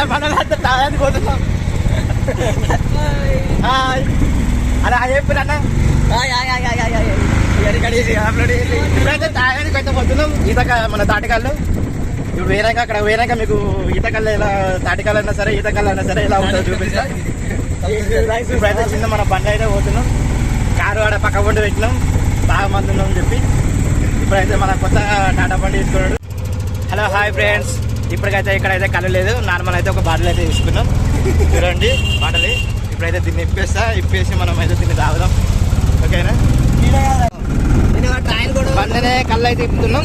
ఇక్కడ మనలంతా తాగానికి పోతున్నాం హాయ్ అలా చెప్పారు అన్న ఇప్పుడైతే తాగానికి అయితే పోతున్నాం ఈతక మన తాటికాళ్ళు ఇప్పుడు వేరేక అక్కడ వేరేక మీకు ఈతకల్లు ఇలా తాటికాలు అయినా సరే ఈతకల్లు అయినా సరే ఇలా ఉంటుందో చూపిస్తా ఇప్పుడైతే చిన్న మన బండి అయితే పోతున్నాం కారు ఆడ పక్క బండి పెట్టినాం బాగా మంది ఉన్నాం చెప్పి ఇప్పుడైతే మన కొత్త టాటా బండి తీసుకున్నాడు హలో హాయ్ ఫ్రెండ్స్ ఇప్పటికైతే ఇక్కడైతే కళ్ళు లేదు. నార్మల్ అయితే ఒక బాటిల్ అయితే తీసుకున్నాం. చూడండి బాటిల్. ఇప్పుడైతే దీన్ని ఇప్పేస్తా. ఇప్పేసి మనం అయితే దీన్ని తాగుదాం. ఓకేనా? బండినే కళ్ళు అయితే ఇప్పుతున్నాం.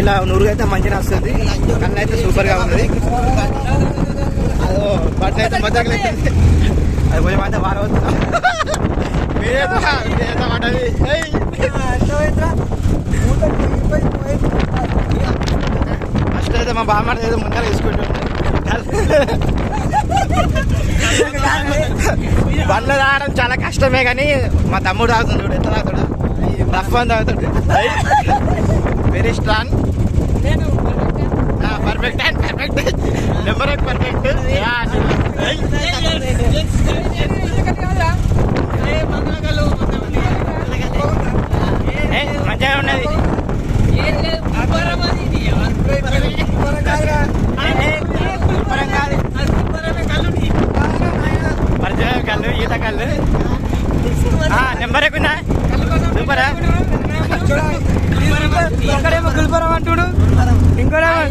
ఇలా నూరుగా అయితే మంచిగా వస్తుంది. కళ్ళు అయితే సూపర్గా ఉంది అదో బట్టలు అయితే మధ్యలో అది కొంచెం అయితే బాగా మీరేదో మీరేదో వాడాలి అయితే మా బామ్మ ఏదో ముందర బండ్లు తాగడం చాలా కష్టమే కానీ మా తమ్ముడు తాగుతుంది చూడు ఎంత తాగుతాడు? రఫ్ అని తాగుతాడు. Very strong perfect and perfect number one perfect మంచిగా ఉన్నది సూపరం కాదు పరిచయం కళ్ళు ఈత కళ్ళు నెంబర్ ఎక్కుందా సూపరా ఇంకోడేమో గుల్బరం అంటుడు ఇంకోడేమో మనం కదా నెంబర్ ఎక్కున్నా నెంబరా ఇక్కడేమో గుల్పురం అంటుడు ఇంకోడేమో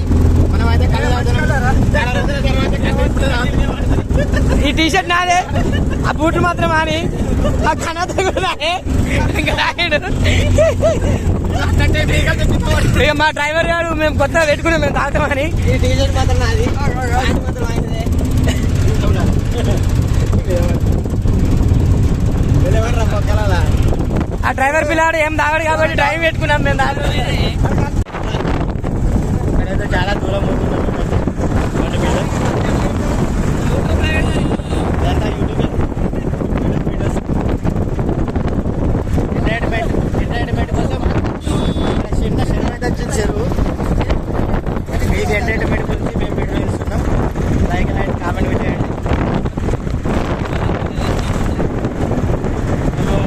ఈ టీషర్ట్ నాదే ఆ బూట్లు మాత్రం అని ఆ కణత కూడా ఇక మా డ్రైవర్ గారు మేము కొత్తగా పెట్టుకున్నాం మేము తాగుతామని ఈ టీషర్ట్ మాత్రం నాది మాత్రం ఆ డ్రైవర్ పిల్లాడు ఏం తాగడు కాబట్టి డ్రైవ్ పెట్టుకున్నాం మేము దాని ఇక్కడైతే చాలా దూరం పోతున్నాం బండి మీద. ఇదంతా యూట్యూబే. YouTube videos. ఎంటర్టైన్మెంట్ ఎంటర్టైన్మెంట్ కోసం ఇక్కడ చిన్న చెరువు అయితే వచ్చింది చెరువు మీకు ఎంటర్టైన్మెంట్ గురించి మేము వీడియో ఇస్తున్నాం లైక్ అండ్ కామెంట్ పెట్టేయండి మేము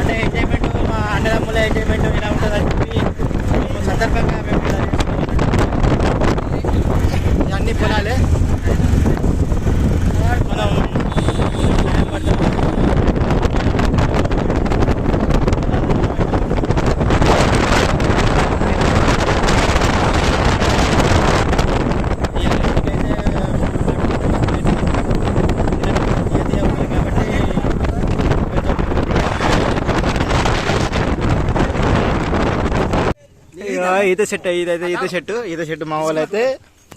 అంటే ఎంజాయ్మెంట్ మా అన్నదమ్ముల ఎంజాయ్మెంట్ ఇలా ఉంటుందని చెప్పి మేము సందర్భంగా మేము ఇలా చేసుకోవాలి ఇవన్నీ పొలాలే మనం ఈత చెట్టు ఇదైతే ఈత చెట్టు ఈత చెట్టు మా వాళ్ళు అయితే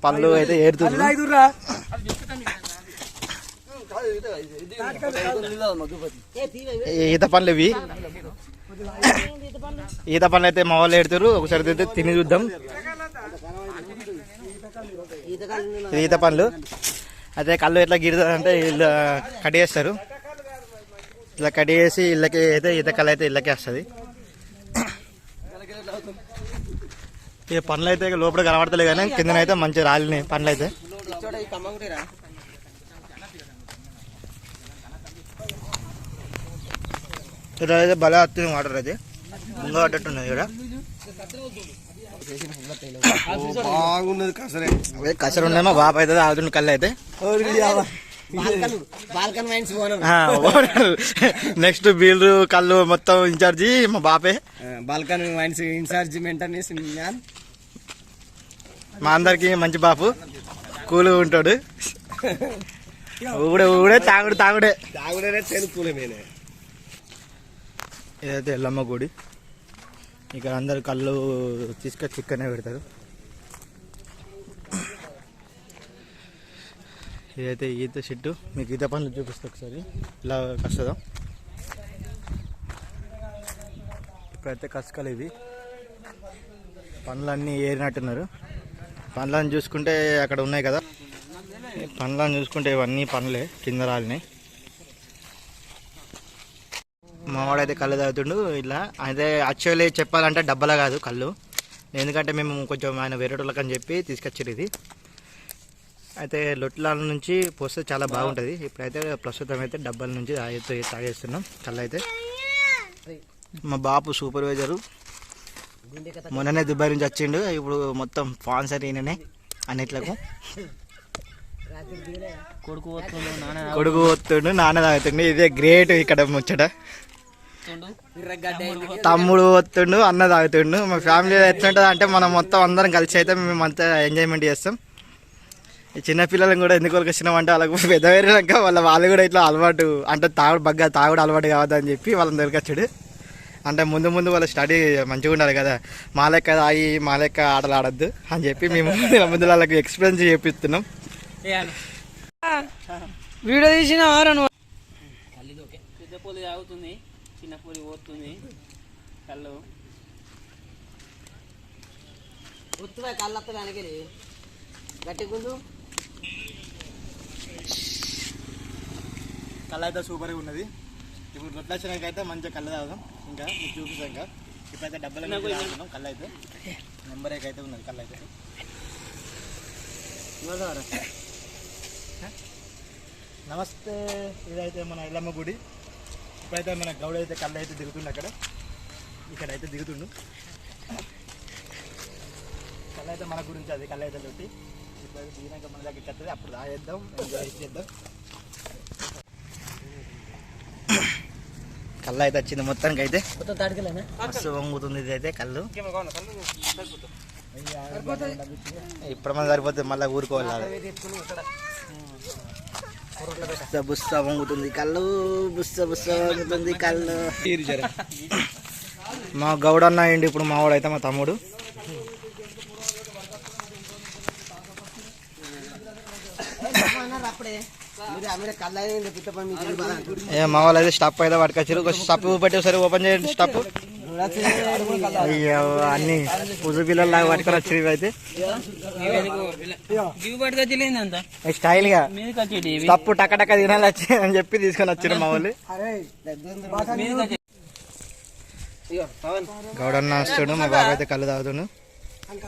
పళ్ళు అయితే ఏరుతున్నారు ఈత పండ్లు ఇవి ఈత పండ్లు అయితే మా వాళ్ళు ఏడుతారు ఒకసారి అయితే తిని చూద్దాం. ఈత పండ్లు. అయితే కళ్ళు ఎట్లా అంటే ఇలా కట్ చేస్తారు. ఇట్లా కట్ చేసి ఇళ్ళకి అయితే ఈత కళ్ళు అయితే ఇళ్ళకి వస్తుంది. ఈ పండ్లు అయితే లోపల కనబడతలే కానీ కిందనైతే మంచి రాలినాయి పండ్లు అయితే ఇక్కడ అయితే బల వస్తుంది వాటర్ అయితే ముంగ పడ్డట్టున్నది ఇక్కడ. బాగున్నది కసరే. అదే కసరు ఉన్నాయి మా బాబు అయితే తాగుతుండే కళ్ళు అయితే నెక్స్ట్ బీళ్ళు కళ్ళు మొత్తం ఇన్ఛార్జి మా బాపే. బాల్కన్ వైన్స్ ఇన్ఛార్జ్ మెయింటెనెన్స్ మా అందరికి మంచి బాపు. కూలు ఉంటాడు. ఊడే ఊడే తాగుడు తాగుడే. తాగుడనే తెలుపులే మేనే ఇదైతే ఎల్లమ్మ గుడి ఇక్కడ అందరు కళ్ళు తీసుకొచ్చి ఇక్కడనే పెడతారు. ఇదైతే ఈత చెట్టు మీకు ఈత పనులు చూపిస్తా ఒకసారి. ఇలా కష్టదా? ఇప్పుడైతే కసుకలు ఇవి. పండ్లన్నీ ఏరినట్టున్నారు. పండ్లను చూసుకుంటే అక్కడ ఉన్నాయి కదా. పనులను పండ్లను చూసుకుంటే ఇవన్నీ పండ్లే కింద రాలినాయి. మావాడైతే కళ్ళు తాగుతుండు ఇలా. అయితే యాక్చువల్లీ చెప్పాలంటే డబ్బలా కాదు కళ్ళు. ఎందుకంటే మేము కొంచెం ఆయన వేరే వాళ్ళకని చెప్పి తీసుకొచ్చారు ఇది. అయితే లొట్లాల నుంచి పోస్తే చాలా బాగుంటుంది. ఇప్పుడైతే ప్రస్తుతం అయితే డబ్బాల నుంచి తాగే తాగేస్తున్నాం. కళ్ళు అయితే. మా బాపు సూపర్వైజరు. మొన్ననే దుబాయ్ నుంచి వచ్చిండు. ఇప్పుడు మొత్తం స్పాన్సర్ ఈయననే అన్నిట్లకు. కొడుకు వస్తుండు నాన్న తాగుతుండు. ఇదే గ్రేట్ ఇక్కడ ముచ్చట. తమ్ముడు వస్తుండు అన్న తాగుతుండు. మా ఫ్యామిలీ ఎట్లుంటుంది అంటే మనం మొత్తం అందరం కలిసి అయితే మేము అంతా ఎంజాయ్మెంట్ చేస్తాం. ఈ చిన్న పిల్లలను కూడా ఎందుకు వచ్చినాం అంటే వాళ్ళకు పెద్ద వేరేనాక వాళ్ళ వాళ్ళు కూడా ఇట్లా అలవాటు అంటే తాగుడు బగ్గా తాగుడు అలవాటు కావద్దని చెప్పి వాళ్ళని దొరకచ్చుడు. అంటే ముందు ముందు వాళ్ళ స్టడీ మంచిగా ఉండాలి కదా మా లెక్క తాగి మా లెక్క ఆటలు ఆడద్దు అని చెప్పి మేము ముందు వాళ్ళకి ఎక్స్పీరియన్స్ చేపిస్తున్నాం. వీడియో తీసిన పెద్ద పోలి తాగుతుంది చిన్న పోలి పోతుంది కళ్ళు వస్తుందా కళ్ళు వస్తుంది దానికి గట్టి గుండు. కళ్ళు అయితే సూపర్గా ఉన్నది. ఇప్పుడు రొట్టె వచ్చినాక అయితే మంచిగా కళ్ళు తాగుదాం. ఇంకా మీకు చూపిస్తాం ఇంకా. ఇప్పుడైతే డబ్బులు తాగుతున్నాం కళ్ళు అయితే. నెంబర్ అయితే ఉన్నది కళ్ళు అయితే. నమస్తే. ఇదైతే మన ఇల్లమ్మ గుడి. ఇప్పుడైతే మన గౌడ అయితే కళ్ళు అయితే దిగుతుండు అక్కడ. ఇక్కడ అయితే దిగుతుండు. కళ్ళు అయితే మన గురించి అది కళ్ళు అయితే పెట్టి ఇప్పుడైతే దిగినాక మన దగ్గరికి వస్తుంది. అప్పుడు తాగేద్దాం. ఎంజాయ్ చేద్దాం. కళ్ళు అయితే వచ్చింది మొత్తానికి అయితే మస్తు వంగుతుంది ఇది అయితే కళ్ళు ఇప్పుడు మన సరిపోతే మళ్ళీ ఊరుకోవాలి. బుస్స బుస్స వంగుతుంది కళ్ళు. బుస్స బుస్స వంగుతుంది కళ్ళు. మా గౌడ అన్న అయ్యిండు ఇప్పుడు మా వాడు అయితే మా తమ్ముడు. అప్పుడే. మా వాళ్ళు అయితే స్టప్ అయితే పట్టుకొచ్చారు. ఒక స్టప్ పెట్టి ఒకసారి ఓపెన్ చేయండి స్టప్. అయ్యో అన్ని పుజు పిల్లలు లాగా పట్టుకొని వచ్చి అయితే స్టైల్గా. స్టప్ టక టక తినాలి వచ్చి అని చెప్పి తీసుకొని వచ్చారు మా వాళ్ళు. గౌడన్న వస్తాడు మా బాబు అయితే కళ్ళు తాగుతుండు అది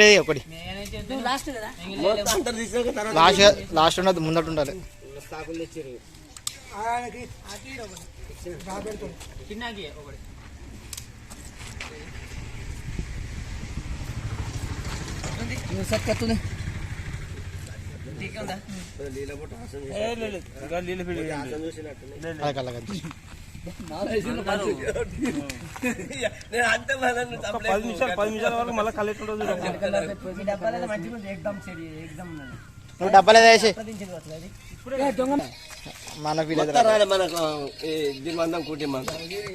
తీయి ఒకటి. లాస్ట్ లాస్ట్ ఉండదు ముందట ఉండాలి. నీళ్ళు పది నిమిషాలు పది నిమిషాల వరకు మళ్ళీ కళ్ళు ఎట్లుంటుందో నువ్వు డబ్బాలు వేసి. మన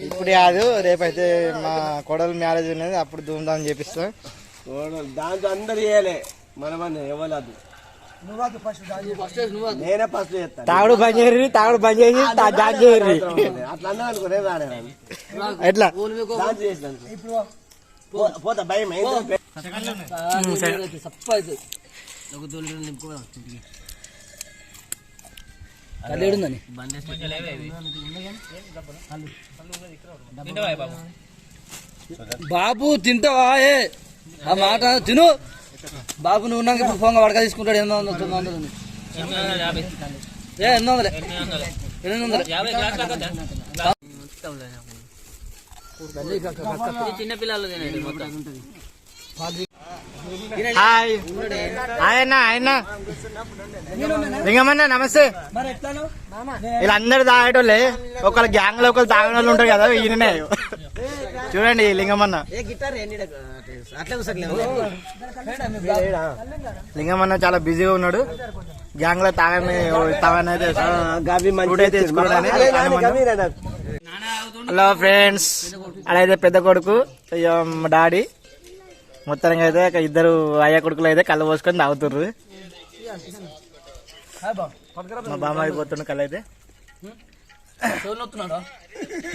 ఇప్పుడు కాదు రేపైతే మా కోడలు మ్యారేజ్ ఉన్నది అప్పుడు ధూమ్ధాం చేపిస్తాం. దాంతో అందరు చేయాలి. మనమని ఇవ్వలేదు నేనే ఫస్ట్ చేస్తాను తాగుడు బంద్ చేయరు తాగుడు బంద్ చేసి డాన్స్ చేయరు అట్లా అన్నా. ఎట్లా? పోతా భయం కళ్ళేడుందని తింటావా బాబు బాబు తింటావా ఏ? ఆ మాట తిను. బాబు నువ్వు ఉన్నాక ఇప్పుడు ఫోన్ పడక తీసుకుంటాడు ఎనిమిది వందలు తొమ్మిది వందలు ఉంది. ఏ ఎనిమిది వందలే? ఎనిమిది వందలు. చిన్న పిల్లలు తినండి మొత్తం. హాయ్. ఆయన ఆయన లింగమన్న నమస్తే. వీళ్ళందరూ తాగేటోళ్ళే. ఒకళ్ళ గ్యాంగ్లో ఒకళ్ళు తాగిన వాళ్ళు ఉంటారు కదా ఈయననే. చూడండి లింగమన్న. లింగమన్న చాలా బిజీగా ఉన్నాడు. గ్యాంగ్లో తాగని తాగని అయితే ఫుడ్ అయితే తెచ్చుకోవడానికి హలో ఫ్రెండ్స్ అలాగే పెద్ద కొడుకు డాడీ. మొత్తానికి అయితే ఇద్దరు అయ్య కొడుకులు అయితే కళ్ళు పోసుకొని తాగుతుర్రు. మా బామ్మ అయిపోతున్న కళ్ళు అయితే.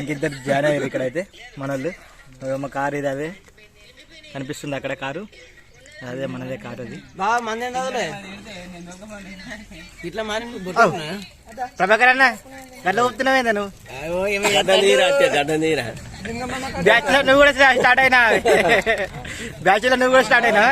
ఇంకిద్దరు జాయిన్ అయ్యారు ఇక్కడైతే మన వాళ్ళు మా కారు ఇది అదే కనిపిస్తుంది అక్కడ కారు? అదే మనదే కారు అది. బాగా మంది ఇట్లా మరి ప్రభాకర్ అన్న గట్ల ఊపుతున్నావేందా నువ్వు బ్యాచ్లో నువ్వు కూడా స్టార్ట్ అయినా. బ్యాచ్లో నువ్వు కూడా స్టార్ట్ అయినా?